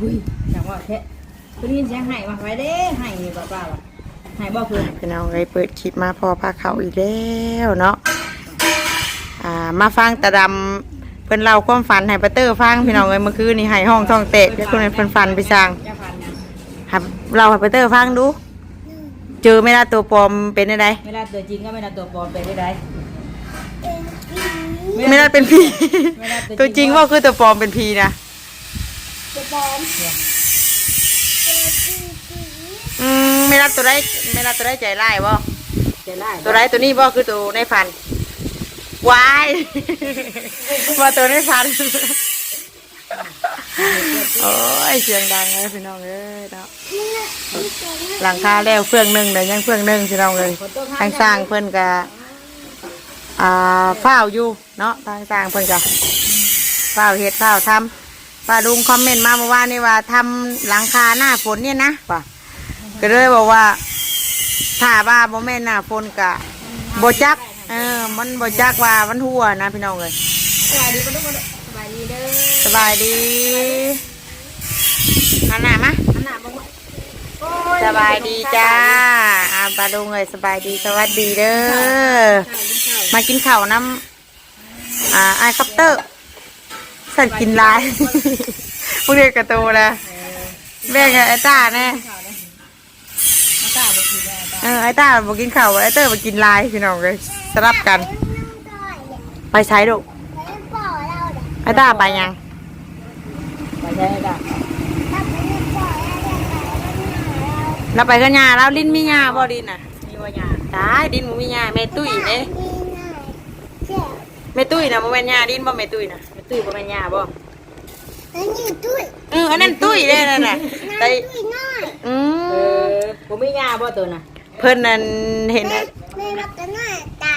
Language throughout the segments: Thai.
อุ้ยจังว่าแท้คุณยินเสียงไห้ว่าไว้เด้ไห้นี่บ่ป้าว่ะไห้บ่คือพี่น้องเลยเปิดคลิปมาพอพาเขาอีกแล้วเนาะอ่ามาฟังตาดำเพิ่นเล่าความฝันให้ปาเตอร์ฟังพี่น้องเลยเมื่อคืนนี่ให้ห้องท้องเตะเดี๋ยวคนนั้นเพิ่นฝันไปสั่งจะฟันยังครับเราให้ปาเตอร์ฟังดู เจอไม่ได้ตัวปลอมเป็นได้ไดไม่ได้ตัวจริงก็ไม่ได้ตัวปลอมไปได้ไดไม่ได้เป็นพี่ไม่ได้ตัวจริงตัวจริงว่าคือตัวปลอมเป็นพีนะ จะบอมอืมไม่ได้ตัวได้ไม่ได้ตัวได้ใจร้ายบ่จะไล่ตัวได้ตัวนี้บ่คือตัวในฝันวายว่าตัวในฝันโอ้ยเสียงดังเลยพี่น้องเอ้ยเนาะหลังคาแล้วเฟื่องหนึ่งเดี๋ยวยังเฟื่องหนึ่งพี่น้องเลยทางสร้างเพิ่นกะอ่าฝ้าวอยู่เนาะทางสร้างเพิ่นกะฝ้าวเฮ็ดฝ้าวทำ ป้าลุงคอมเมนต์มาเมื่อวานนี่ว่าทำหลังคาหน้าฝนเนี่ยนะป่ะก็เลยบอกว่า ถ้าว่าบ่แม่นหน้าฝนกะบ่จัก เออ มันบ่จักว่ามันหัวนะพี่น้องเลยสบายดีปะลูกสบายดีเด้อสบายดีมาหน้ามาอันหน้าบ่บ่โอ้ยสบายดีจ้าอาปลาดุงเลยสบายดีสวัสดีเด้อข้าวกินข้าวมากินข้าวน้ำอ่าไอคัปเตอร์ สั่นกินหลาย พวกเด็กกระโตนะเออแม่กับไอต้าแน่ข้าวเด้อมาตาบ่กินแล้วตาเออไอต้าบอกกินข้าวไอเตอร์บอกกินหลายพี่น้องเลยสลับกัน ไปใช้ดูกไอต้าไปยังไปใช้ได้เราไปกันยาแล้วลิ้นมียาบ่ดินน่ะมีว่าหยาตายดินบ่มียาแม่ตุ้ยเด้แม่ตุ้ยน่ะบ่แม่นยาดินบ่แม่ตุ้ยน่ะไป ตื้อบ่แม่นหยาบ่เอออันนั้นตุ้ยเด้นั่นน่ะแต่อืเอมอบ่มีหยาบ่ตัวน่ะเพิ่นนั่นเห็นน่ะไม่รับกันหน่อยตา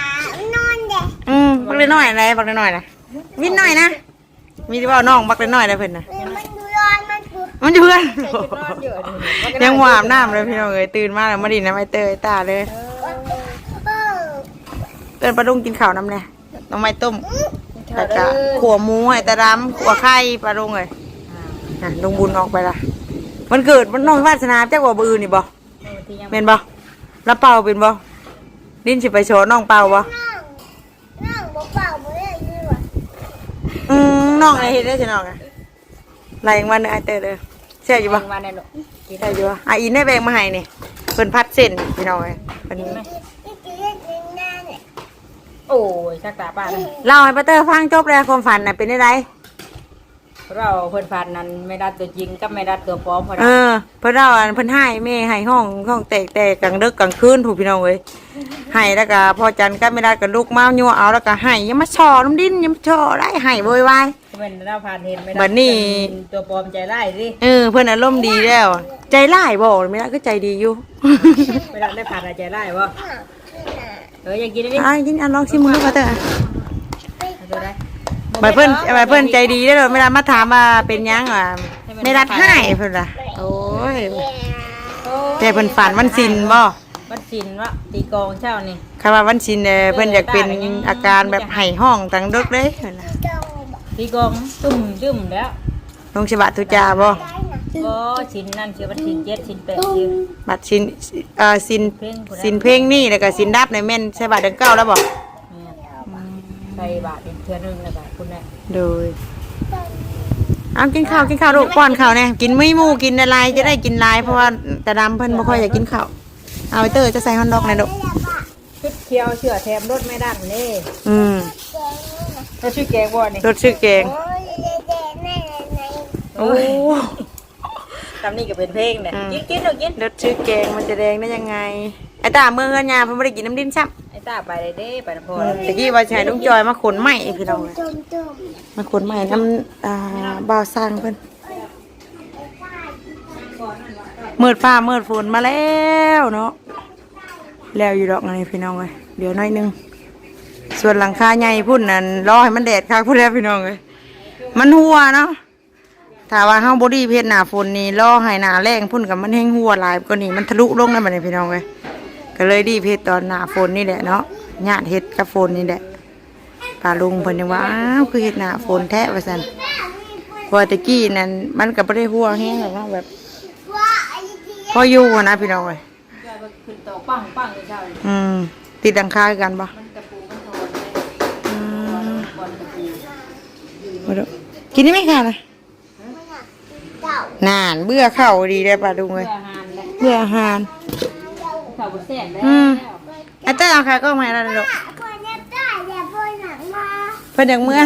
นอนเด็กอืมบักเล็กน้อยอะไรบักเล็กน้อยนะวินน้อยนะมีที่ว่าน้องบักเล็กน้อยได้เพิ่นน่ะมันดูร้อนมันดูมันอยู่เพื่อนนอนอยู่ยังหวามน้ำเลยพี่น้องเอ้ยตื่นมาแล้วมาดินน้ำไอเตยตาเลย เออเอิ้นปลาดุงกินข้าวน้ำเลยน้องไม้ต้ม แล้วก็ขัวหมูให้ตาดำขัวไข่ปลาดุงเลยอะลุงบุญออกไปละมันเกิดมันน้องวาสนาจักว่าบือนี่บ่เป็นบ่แล้วเป่าเป็นบ่ดินสิไปโชว์น้องเป่าบ่นั่งนั่งเบาๆไม่ได้ยินว่ะอืมน้องไอเฮ็ดได้สิน้องอะไล่ยังวันหนึงไอเตยเลยเชื่ออยู่บ่มาแน่ลูกกินเชื่ออยู่บ่อะอินได้แบ่งมาให้นี่เพิ่นพัดเส้นพี่น้องเอ้ยเพิ่น นี่กินเล่นกินได้เนี่ย โอ้ยชักตาป้าเลยเล่าให้ป้าเตอร์ฟังจบแล้วความฝันน่ะเป็นได้ไรเราเพิ่นฟันนั้นไม่ได้ตัวจริงกับไม่ได้ตัวปลอมพอเอได้อเพิ่นเล่าอันเพิ่นให้แม่ให้ห้องห้องแตกแตกกลางดึกกลางคืนถูกพี่น้องเอ้ยให้แล้วก็พอจันทร์ก็ไม่ได้ก็ลูกเมายั่วเอาแล้วก็ให้อยังมาช่อน้ำดินอยังมาช่อได้ให้โวยวาย เป็นเราผ่านเห็นไม่ได้บัดนี้ ตัวปลอมใจไล่สิเออเพิ่นอารมณ์ดีแล้ว ใจร้ายบ่ไม่ได้ก็ใจดีอยู่ ไม่ได้ได้ผ่านอะไรใจไล่บ่ เอออยากกินอันนี้อะกินอันลองชิมมึงดูป้าเตอร์เอาตัวได้บัดเพิ่นบัดเพิ่นใจดีได้อไม่ได้มาถามว่าเป็นหยังอะไม่รัดให้เพิ่นล่ะโอ้ยแต่เพิ่นฝันวันศิลบ่วัดชินวะตีกองเช้านี่คำว่าวันชินเนี่ยเพิ่นอยากเป็นอาการแบบไห้ห้องตังดึกเลยเพิ่นน่ะตีกองตุ่มตึมแล้ว ลงฉบับตุจาบ่ ก็ชินนั่นคือวันชินเจ็ดชินแปดชินบัดชินเอ่อสินเพลงผู้ใดสินเพลงนี่แล้วก็สินดับในแม่นใช่บัดเดือนเก้าแล้วบ่ใส่บาทเป็นเทือนึงแล้วก็คุณแม่โดยเอากินข้าวกินข้าวลูกป้อนข้าวแน่กินไม่หมูกินอะไรจะได้กินหลายเพราะว่าแต่ดำเพิ่นบ่ค่อยอยากกินข้าวเอาไอ้เตอร์จะใส่ฮอนดอกในลูกชุดเขียวเชื่อแถมรถไม่ได้นี่อืมรถชื่อแกงบ่นี่รสชื่อแกงโอ้ย เด็กๆแม่ไหนโอ้ตามนี่ก็เป็นเพลงเนี่ยอืม กินกินหนูกินรสชื่อแกงมันจะแดงได้ยังไง ไอ้ตาเมื่อเงินยาเพิ่นบ่ได้กินน้ำดินซ้ำไอ้ตาไปเลยเด้ไปนะพ่อตะกี้ว่าจะให้ลุงจอยมาขนไม้พี่น้องจุ่มจุ่มมาขนใหม่น้ำอ่าบ่าวสร้างเพิ่นมืดฟ้ามืดฝนมาแล้วเนาะแล้วอยู่ดอกอันนี้พี่น้องเลยเดี๋ยวหน้อยหนึง ส่วนหลังคาใหญ่พุ่นนั่นรอให้มันแดดค่ะพุ่นแล้วพี่น้องเลยมันหัวเนาะ ถ้าว่าเฮาบอดี้เพชรหนาฝนนี่รอให้หนาแรงพุ่นกับมันแห้งหัวหลายกว่านี้มันทะลุลงนั่นบัดนี้พี่น้องเลยก็เลยดีเพชรตอนหนาฝนนี่แหละเนาะญาติเฮ็ดกับฝนนี่แหละป้าลุงเพิ่นยังว่าอ้าวคือเฮ็ดหน้าฝนแท้ว่าซั่นฝราะว่าตะกี้นั่นมันก็บ่ได้หัวแห้งหรอกเนาะแบบว่าไอ้จีพออยู่อะนะพี่น้องเอ้ยขึ้นต่อปังปังเลยเจ้าอืมติดดังคากันบ่มันกระปูมันโทนเลยอืมบอลกระปูบ่ดูกินได้ไหมค่ะนะเจ้า นานเบื่อข้าวดีได้ป่ะลุงเพื่เอ้ยออาหารและเบื่ออาหารข้าวบดแซ่บแล้วอืมอาจารย์เอาค่ะก็มาแล้วลูกคนเนี้ยได้อย่าพูดหนังมาเพิ่นอยากเมื่อ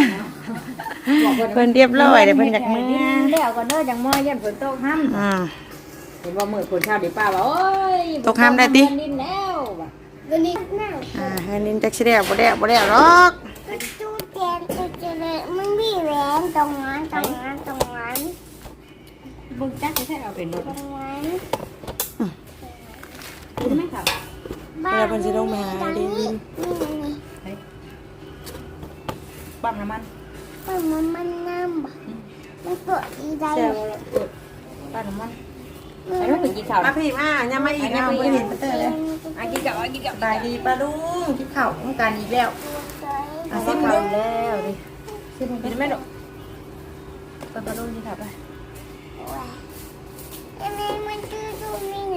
เพิ่นเรียบร้อยเดี๋ยวเพิ่นอยากเมื่อแล้วก็เด้อจังมอยันฝนตกห้ำอืมเห็นว่ามือฝนเช้าดิป้าว่าโอ้ยตกห้ำได้ติดินแล้วว่ะวันนี้นั่งอ่าอันนี้จักสิได้บ่ได้บ่ได้หรอกตู้เตียนตู้เจริญมันมีแหวนตรงนั้นตรงนั้นตรงนั้นเบิ่งจักใช่เอาเป็นรถตรงนั้นคุณไหมครับเวลาเพิ่นสิลงมาหาได้ยินนี่ปั๊มน้ำมันมันมันมันน้ำบ่มันเปิดอีได้แซ่บแล้วเปิดปั๊มน้ำมันไอ้ลูกไปกินข้าวมาพี่มายังมาอีกนะบ่เห็นเตอร์เลยอะกินกับอะกินกับตายดีป้าลุงกินข้าวต้องการอีกแล้วอะสิบข้าวแล้วดิสิบกินไหมลูกไปปลาลูกกินข้าวไป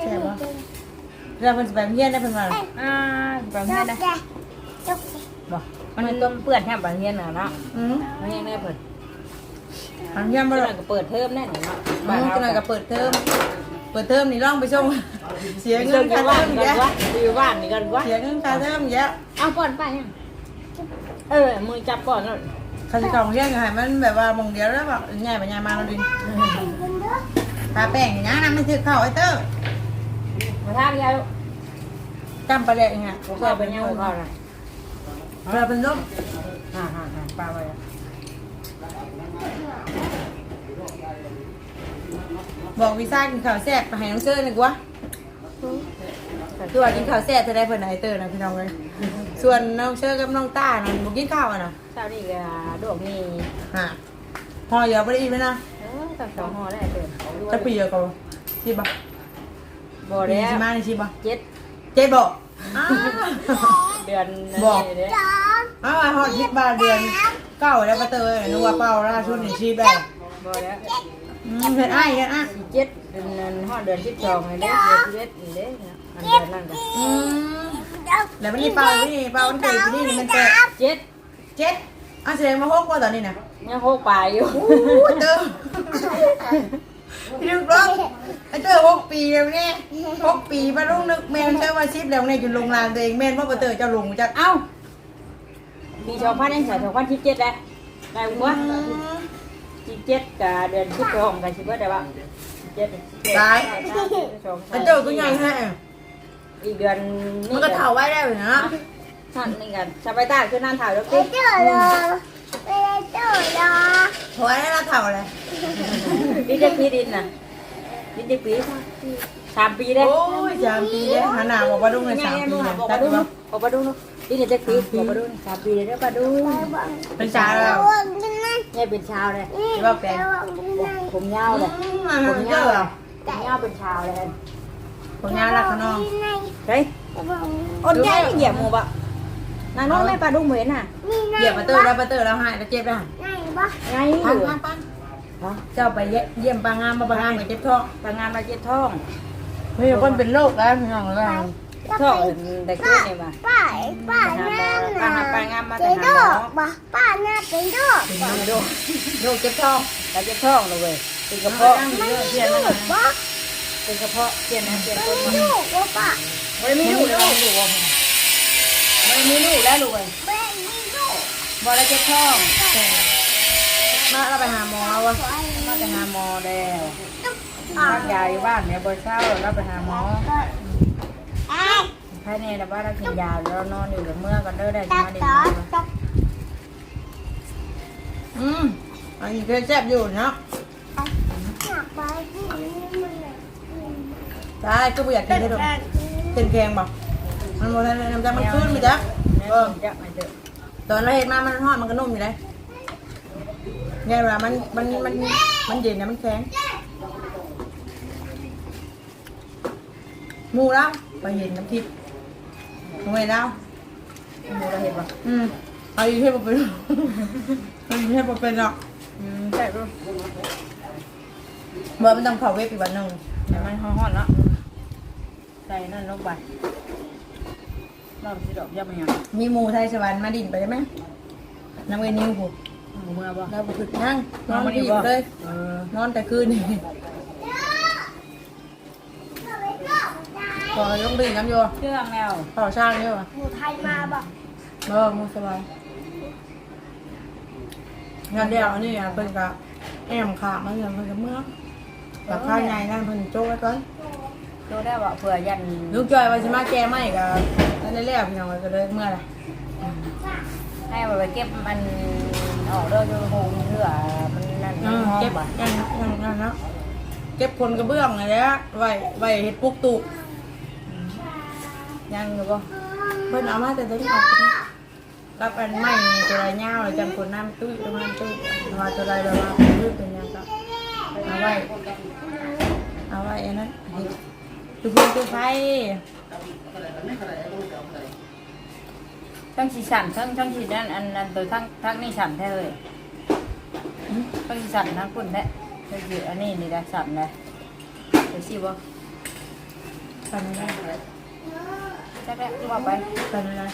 เงินเวลาเพิ่นสิไปโรงเรียนได้เพิ่นว่าอ่าไปจเฮียนบได้จ้ะจบบ่มันต้องเปื้อนแค่ไปเฮียนน่ะเนาะอืมไปเฮียนได้เปิดทางเรียนบ่เมื่อล่ะไหร่ก็เปิดเทอมแน่นอนเนาะบางจังได๋ก็เปิดเทอมเปิดเทอมนี่ลองไปส่งเสียเงิเงินนกัค่านเทว่าอมอีกกันแล้ววะอยู่บ้านนี่กันวะเสียเงินค่าเทอมอีกแล้วเอาก่อนไปยังเออมือจับก่อนแล้วคันสิเข้าโรงเรียนก็ให้มันแบบว่าหมองเดียวแล้วแบบง่ายไปง่ายมาเราดิ นทาแป้งอย่างนั้นนะมันถือเข้าไอ้เตอร์มาทำยายจำไปเลยไงผมเคยไปยังก่อนนะเวลาเป็นลมฮ่าฮ่าฮ่าปลาไปบอกวีซ่ากินข้าวแซ่บไปให้น้องเซอร์หนึ่งวะตัวกินข้าวแซ่บจะได้เพิ่นไอเตอร์นะพี่น้องเลยส่วนน้องเชอร์กับน้องต้านั่นบ่กินข้าวอะนะเช้านี่ก็ดวงนี่ฮะพอเยอะบ่ได้อีกไหมนะ เออตั้งสองห่อได้เดินจะปีเดียวกันชิบบ่บ่ปีแล้วชิมานี่ชิบบ่เจ็ดเจ๊บอกอ้าวเดือนจ้าอ้าวฮอดชิบบาทเดือนเก้าแล้วปะเตยนึกว่าเป้าล่าสุดนี่ชิบได้บ่แล้วอืมเฮ็ดอ้ายเฮ็ดอ้ายเจ็ดเดือนห่อเดือนสิบสองเลยเดือนสิบเอ็ดนี่เด้อันเดือนนั่นก็อืมแล้วมันนี่เป้าวันนี่เป้าวันเกิดปีนี้นี่มันเจ็ดเจ็ดเจ็ด อ้าวแสดงมาหกกว่าตอนนี้นะยังโคกปลายอยู่โอ้เติมพี่นึกรอบไอ้เตอร์หกปีแล้วเนี่ยหกปีมาลุงนึกแม่นเชื่อว่าชิปแล้วเนี่ยอยู่โรงแรมตัวเองแม่นว่าปะเตอร์เจ้าลุงจะเอ้าปีสองพันยังใส่สองพันสิบเจ็ดเลยได้หัวสิบเจ็ดกับเดือนสิบสองกับสิบเอ็ดได้ปะเจ็ดตายไอ้เจ้าก็ยังให้อีกเดือนมันก็เถ่าไว้ได้เลยนะ นั่นนี่กันสบายตาคือนั่นถ่ายแล้วไปติเจอรอไปเจอรอถอยให้เราเถ่าเลยดิเด็กปีดินน่ะดิเด็กปีสามปีได้โอ้ยสามปีเลยหันหน้าบอกว่าลุงเลยสามปีบเลยอกตัมาดดูดูบอกมาดูดิเด็กปีบอกมาดูสามปีเลยได้ปะดูเป็นสาวแล้ววงกันนั่นเนี่ยเป็นชาวเลย นี่ระวังกันนั่นผมยาวเลยผผมมเจยาอวเหรอผมยาวเป็นชาวเลยผมงานรักขนอง เฮ้ย อดใจไม่เหยียบหมูบะ นางน้องแม่ปลาดุเหมือนน่ะเหยียบปะเตอร์แล้วปะเตอร์แล้วให้แล้วเจ็บแล้วไหนบ้าไงอปังยู่ปังปังเจ้าไปเยี่ยมปางงามมาปางงามกับเจ็บท้องปลางานมาเจ็ดท้องเฮ้ยคนเป็นโรคแล้วพี่น้องแล้วท้องแต่เกิดนี่มาป้าป้าหน้าเป็นโรคป้าป้าหน้าเป็นโรคเป็นโรคโรคเจ็บท้องแต่เจ็บท้องเลยเป็นกระเพาะไม่มีลูกป้าเป็นกระเพาะเปลี่ยนนะเปลี่ยนคนไม่มามีลูกว่าป้าไม่มีลูกแล้ วลูกไม่มีลูกแล้วลูกเลยไม่มีลูกบอลเจ็บท้องมาเราไปหาหมอวะมาไปหาหมอแล้วพักยาอยู่บ้านเนี่ยบอเช้าเราไปหาหมอไอ้ภายในแต่ว่าเรากินยาแล้วนอนอยู่กับเมื่อกันเด้อได้ตัมาดดีต่อตัดอืมอันนี้เคยแซ่บอยู่เนาะอยากไปที่นี่มันได้ก็ไม่อยากกินได้หรอกเป็นแกงบอก มันโมทันน้ำจัมันขึ้นไปจ้ะเออจะมาเจอตอนเราเห็นมามันทอดมันก็นุ่มอยู่เลยไงเวลามันมันมันมันเย็นนะมันแข็งหมูแล้วไปเห็นน้ำพริกทำไมแล้วหมูเราเห็นปะอืมเอาอยู่ให้ผมเป็นเอาอยู่ให้ผมเป็นหรอกหอืมใช่ป่ะเมื่อมันต้องเข้าเว็บอีกวันหนึงแต่มันฮ้อนๆเนาะใส่นั่นลงไป รอบที่ดอกยับมันยังมีหมู่ไทยสวรรค์มาดินไปได้ไหมน้ำเงินนิ้วผูหมูเมื่อบ่เราบุกนั่งนอนมาดีบ่เลยเออนอนแต่คืนนี่พอลงดื่มน้ำโยเครื่องแล้วต่อช่างโยหมูไทยมาบอกเออมูสบายงานเดียวอันนี้อะเพิ่นก็แอมขามันเงินเพิ่นก็เมื่อกับข้าวใหญ่นั่นเพิ่นโจ้ไว้ก่อน โตได้บ่เผื่อยันลูกจอยว่าสิมาแก้ไม่ก็นั่นได้แล้วพี่น้องก็เลยเมื่อไหร่ให้มันไปเก็บมันออกเด้ออยู่โฮมเพื่อมันนั่นเออหอมเก็บบ่ยังยังยังเนาะเก็บคนกระเบื้องอะไรนะไว้ไว้เฮ็ดปุกตุยังอยู่บ่เพิ่นเอามาแต่ตัวนี้ออกรับอันใหม่ตัวไรยาวเลยจำคนน้ำตุ้ยตัวน้ำตุ้ยมาตัวไรแบบว่าตุ้ยเป็นยังก็เอาไว้เอาไว้อันนั้นเฮ็ด ตุกเพื่อนตุกไฟทั้งสีสันทั้งทั้งสีนั่นอันอันตัวทั้งทั้งนี่สันแท้เลยทั้งสีสันทั้งคุณแท้ทั้งสีอันนี้นี่ได้สันเลยเดี๋ยวสิบ่กันอะไรจักแล้วว่าไปกันอะไร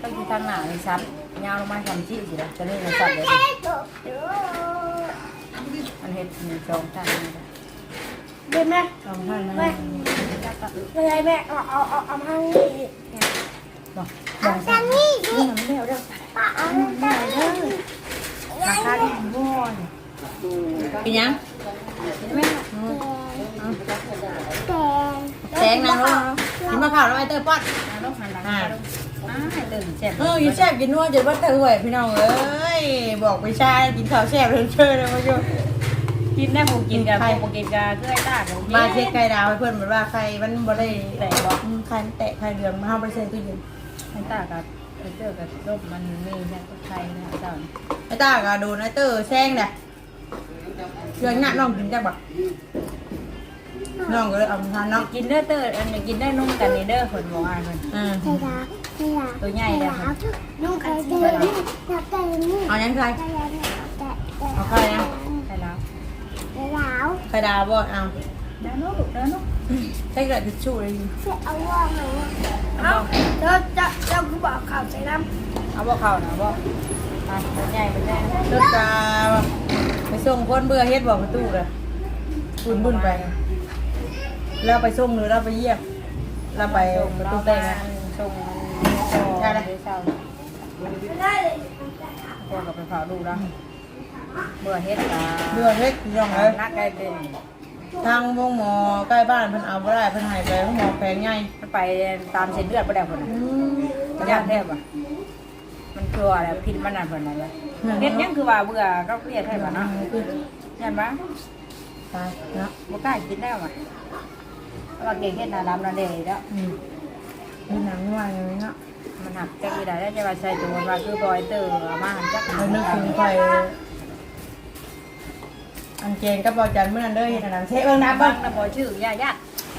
ทั้งสีทั้งหน้านี่สันยาวลงมาสันจี้สิละจะนี่มันสันเลยมันเห็ดหนึ่งสองสามนี่นะ เดี๋ยวแม่ลองท่านนะแม่อะไรแม่เอาเอาเอาเอามานี่บอกเอาทางนี้สินี่มันไม่เอาเด้อป้าเอาทางนี้ราคาดีบ่อยเป็นยังเห็นไหมล่ะแตงแสงนางรถกินมะขามแล้วไอเตอร์ป๊อดเอาลูกหันหลังมาลูกอ้ายตื่นเจ็บเออกินแซ่บกินนัวจนว่าเตอร์หวยพี่น้องเอ้ยบอกไปชายกินข้าวแซ่บเลยเชิญเลยมาโย กินได้ผูกินกับผูกินกับเพื่อไอ้ตาของมาเช็คไข่ดาวให้เพื่อนเหมือนว่าไข่มันบ่ได้แต่บอกอืมไข่มันแตะไข่เหลืองมาห้าเปอร์เซ็นต์ตู้เย็นไอ้ตากับไอ้เจ้ากับร่มมันมีแค่ไทยนะเจ้าไอ้ตาก็โดนไอ้เตอร์แซงเนี่ยเชื่อหน้าน้องกินจักบ่น้องก็เลยเอามาทานน้องกินเด้อเตอร์อันนี้กินได้นุ่มกันนี่เด้อคนบอกอ่านคนอืมไข่ดาวไข่ดาวตัวใหญ่เลยค่ะลูกไข่เจียวนี่นับแต่นี่เอายังไข่ไข่ดาวนับแต่แต่เอาไข่นะใช่แล้วไข่ ดาวไข่ดาวบ่เอาเด้อนุ๊กเด้อนุ๊กใช้กระดาษทิชชู่เลยดิจะเอาว่าไหมเอาเจ้าจะเจ้าคือบอกข่าวใส่น้เอาบ่เข่านะบ่อะตัวใหญ่เป็นแน่รถกาไปส่งคนเบื่อเฮ็ดบอกประตูเลยบุญบุญไป แล้วไปส่งหรือเราไปเยี่ยมเราไปประตูแต่งอะส่งมันได้เลยเช้าำได้เลยพวกกับไปเผาดูแล้ว เบื่อเฮ็ดกาเบื่อเฮ็ดย่องเลยนักไก่เป็นทางวงหมอใกล้บ้านเพิ่นเอาบ่ได้เพิ่นให้ไปห้องหมอแพงใหญ่มันไปตามเส้นเลือดบ่ได้พุ่นน่ะอืมมันยากแทบอะมันกลัวแล้วพิษมันนั่นพุ่นน่ะเลยเฮ็ดหยังคือว่าเบื่อก็เครียดให้บ่เนาะยันบ่ตายเนาะบ่กล้ากินแล้วอะเพราะว่าเก่งเฮ็ดหน้าดำหน้าแดงแล้วอืมมีหนังว่าอย่างนี้เนาะมันหักจักอีได้แล้วจะว่าใส่ตัวว่าคือบอยเตอร์เอามาหันจักเพิ่นนึกถึงไป อันเจนกับบ่จันเมื่อนั้นเด้อเฮ็ดอันนั้นเทเบิ่งน้ำน้ำบ้าเบิ่งงนะบ่ชื่อยาญาติ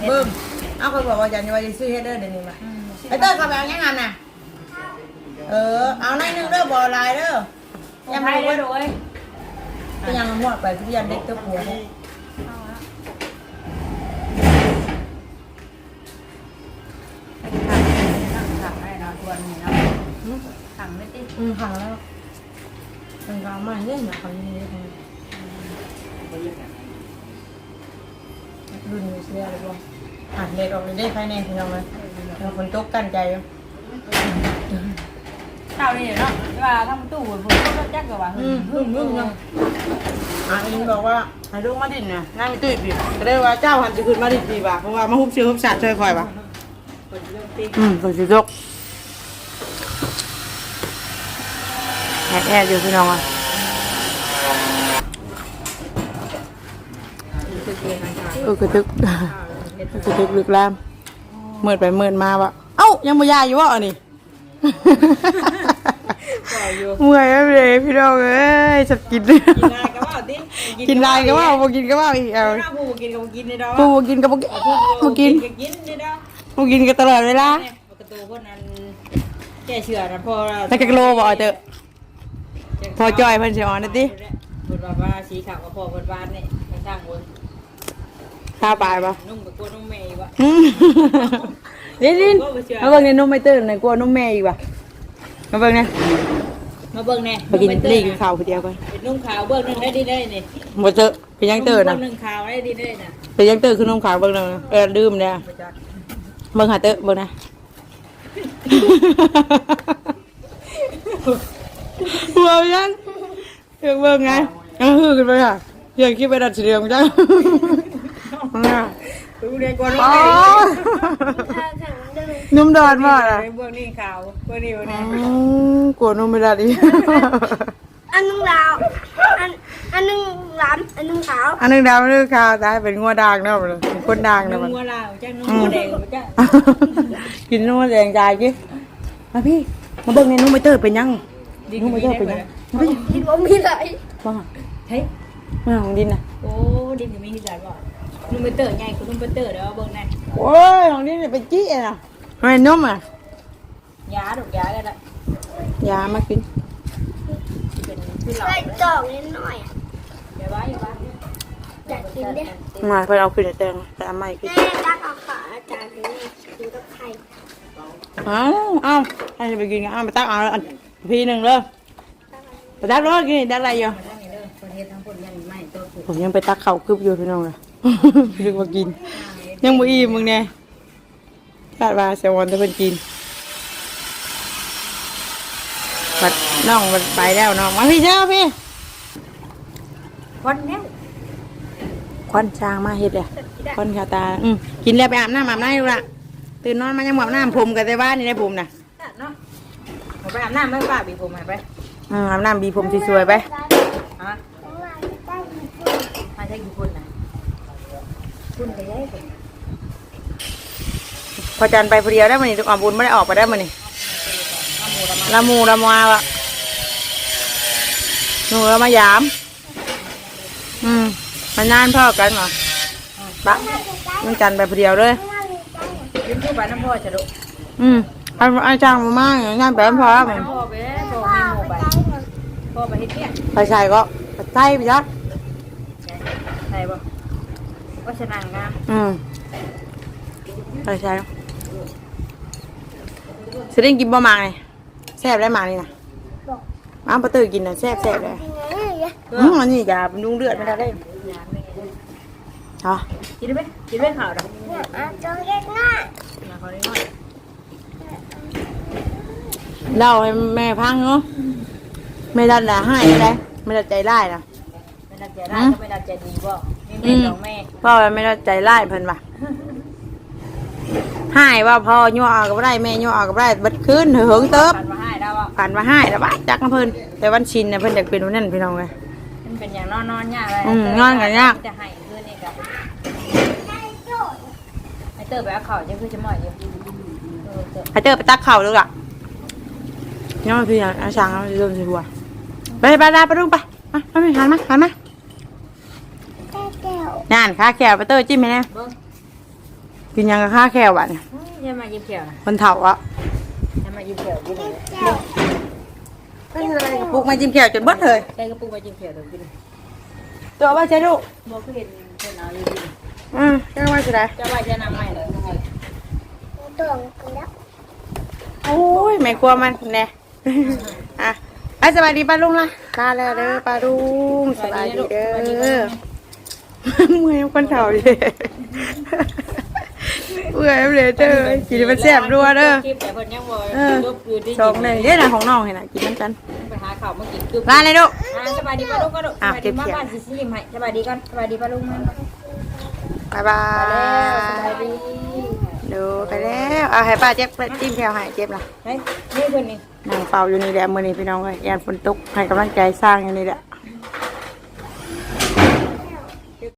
เบิ่งเอาคนบอกว่าจันว่าสิซื้อเฮ็ดเด้อเดี๋ยวนี้มาอืมไอ้เต้ยเข้าไปเอายังงานน่ะเออเอาในอยหนึงเด้อบ่หลายเด้อยังไม่ได้ด้วยก็ยังหมดไปทุกอย่างเด็กตัวผัวเนี่ยขังให้เราทวนนี่เนาะขังไม่ติดอืมขังแล้วมันก็เอามาเล่นนะเขายังนี้ทำ รุ่นเสียเลยบ่อ่านเด็กออกเลยได้ภายในพี่น้องเลยเป็นคนตกกันใจอยู่เท่านี้เนาะว่าทำตู้ผมก็แจักกับว่าอืมอืมอืมอืมอะอินบอกว่าให้ลูกมาดินนะนั่งตุ้ยปีก็ได้ว่าเจ้าหันจะขึ้นมาดินปีบ่ะเพราะว่ามาฮุบเชื้อฮุบสัตว์ช่วยคอยบ่ะอืมคนสิยกแอบแอบอยู่พี่น้องอะ เออกระทึกกระทึกลึกแลมเมิดไปเมิดมาวะเอ้ายังบ่ยายอยู่วะอันนี้เมื่อยแล้วเลยพี่น้องเอ้ยจะกินกินอะไรก็ว่าติกินลายก็ว่าบ่กินก็ว่าอีกเอาถ้าผู้กินก็บ่กินในดอกปูบ่กินก็บ่กินบ่กินก็กินในดอกบ่กินก็ตลอดเวลาประตูคนนั้นแก่เชื่อนะพอเราแล้วก็โลบ่เอาเถอะพอจอยเพิ่นสิเออนนะติเพิ่นว่าว่าสีขาวกับพ่อเพิ่นวานนี่ไม่สร้างบน ข้าวปลายปะนุ่มกับกลัวนุ่มเมย์วะอืมลินลินมาเบิ่งในนมไม่ตื่นในกลัวนมแม่อีกว่ะมาเบิ่งเนี่ยมาเบิ่งแน่มากินรีกินข้าวคนเดียวกันเป็นนุ่มขาวเบิ่งนึงได้ดีได้นี่หมดเจอเป็นยังตื่นเบิ่นะงนึงขาวได้ดีได้น่ะเป็นยังตื่นคือนมขาวเบิ่งเลยเออดื่มเนี่ยไปจอดเบิ่งหาเตอะเบิ่งนะหัวยังเบิ่งเบิ่งไงยังฮือกันไปค่ะเรื่องคิดไปดัดเสียงจังดู เรียนกลัวนุ่มอ๋อเมย์ถ้าฉันดึงนุ่มดอนมากอะเบิ่งนี่ขาวเบิ่งนี่เบิ่งนี่อืมกลัวนมไม่ได้ดิอันนึงดาวอันอันนึงหลามอันนึงขาวอันหนึงดาวอันหนึงขาวตายเป็นงัวด่างเนาะมันเป็นคนด่างนุ่เนาะมมันงัวลาวจ้านุ่มงัวแดงจ้ากินนมแดงใจจิมาพี่มาเบิ่งในนมไม่เตอร์เป็นยังดีนมไม่ดีเตอร์ได้เป็นเบิ่ยังงมาพี่คิดว่ามีอะไรมาเฮ้ยมาของดินน่ะโอ้ดินนี่มีที่จัดบ่ นุ่มเปเตอร์ใหญ่กว่านุ่มเปเตอร์เด้อเบิ่งแน่โอ้ยของดินเนี่ยเป็นจี้น่ะทำไมนมอะยาดอกยาก็ได้ยามากินเป็นคือเราใส่จอกนิดหน่อยอะอย่าว่าอย่าว่าอยากกินดิมาเพื่อนเอาขึ้นในแตงแต่เอาไม่กินแม่ตักเอาขาอาจารย์นี่กินกับไข่เอ้าเอ้าให้ไปกินกันเอ้าไปตักเอาอันพี่หนึ่งเลยไปตักรถกินได้อะไรอยู่ทั้งนี้เด้อประเทศทั้งคนยังไม่ตัวคือผมยังไปตักข้าวคืบอยู่พี่น้องเลย เรียกว่ากิน ยังบ่อิ่มมึงแน่คาดว่าเซวอนจะเป็นกินบัดน้องบัดไปแล้วน้องมาพี่เช้าพี่ควันเนี้ควันช้างมาเฮ็ดเลยควันขาตาอืมกินแล้วไปอาบน้ำอาบน้ำดูละตื่นนอนมายังอบน้ำผมกับแต่บ้านนี่ได้ผมนะเนาะไปอาบน้ำไม่ป้าบีผมไปอืมอาบน้ำบีผมสวยๆไปฮะมาใช้กี่คน คุณไปได้ผมพอจันไปพอเดียวได้มันนี่ต้องอาบุญไม่ได้ออกไปได้มันนี่ละหมูละมาวะหนูละมายาม อืมมันนานพ่อกันเหรอปะมันจันไปพอเดียวเลยยืมผู้ไปน้ำพ่อจะดุอืมไอ้ไอ้จ้างมามากงานแบบพอแล้วมันพ่อไปพ่อมีหมูไปพ่อไปเฮ็ดเนี่ยไปใส่ก็ไปใส่ไปยัดใช่ป่ะ ว่าชนะงามอืมไปใส่สดิ้งกินบ่มากเลยแซ่บได้มากนี่นะอ้าวประตูกินนะแซ่บแซ่บเลยอืมอันนี้อย่าดุงเลือดไม่ได้เลยอ๋อกินได้ไหมกินได้ข่าวดอกอาจารย์เล็กน้อยมาขอได้น้อยเล่าให้แม่พังเนาะไม่ดันด่าให้ได้ไม่ดันใจร้ายนะไม่ดันใจร้ายก็ไม่ดันใจดีบ่มี แม่สองแม่พ่อไม่ดันใจร้ายเพิ่นว่ะให้ว่าพ่อย่อเอากับได้แม่ย่อเอากับได้เบัดคืนเหิงเติบ ผ่านมาให้แล้วอะผ่านมาให้แล้วบ้าจักนะเพิ่นแต่วันชินเนี่ยเพิ่นอยากเป็นวันนั้นพี่น้องเลยมันเป็นอย่างนอนนอนยากเลยอืมนอนก็ยาก จะให้คืนนี่กับไอเตอร์แบบข่าวจะคือจะหมอยอยู่เออเตอร์ให้เจอไปตักเข่าดูล่ะย่อพี่อาช่างเอาสิโดนสิหัวไปไปลาไปลุงไปมามาไม่หันมาหันมา แก้วนั่นข้าแขวไปเตอร์จิ้มไหมเนี่ยเบิ้งกินยังกับข้าแขวบ้านอย่ามายิ้มเขียวนะคนเฒ่าอะอย่ามายิ้มเขียวกินเลยแก้วปลูกมาจิ้มแขวจนเบิดเลยใส่กระปุกมายิ้มเขียวเดี๋ยวกินตัวว่าใช่ลูกบอกก็เห็นคนเอาอยู่ดีอืมเจ้าว่าจะได้จะว่าจะนำใหม่เลยตัวกินแล้วโอ้ยแม่กลัวมันแน่อะไปสบายดีป้าลุงล่ะลาแล้วเด้อป้าลุงสบายดีเด้อ เมื่อยคนเฒ่าดิเมื่อยเลยเด้อกินมันแซ่บรัวเด้อคลิปแต่เพิ่นยังบ่เออลบอยู่ที่สองหนึ่งเด้อนะของน้องเห็นน่ะกินน้ำกันไปหาข่าวมากินกึบลาเลยลูกอ่าสบายดีป้าลุงก็ดุสอะบายเก็ดีบมาเขียนบ้านสิสิยิ้มให้สบายดีก่อนสบายดีป้าลุงมาบ๊ายบาไปแล้วสบายยดีดูไปแล้วเอาให้ป้าเจ็บจิ้มแถวให้เจ็บล่ะเฮ้ยนี่เพิ่นนี่นั่งเฝ้าอยู่นี่แหละมื้อนี้พี่น้องเอ้ยยานฝนตกให้กำลังใจสร้างอยู่นี่แหละ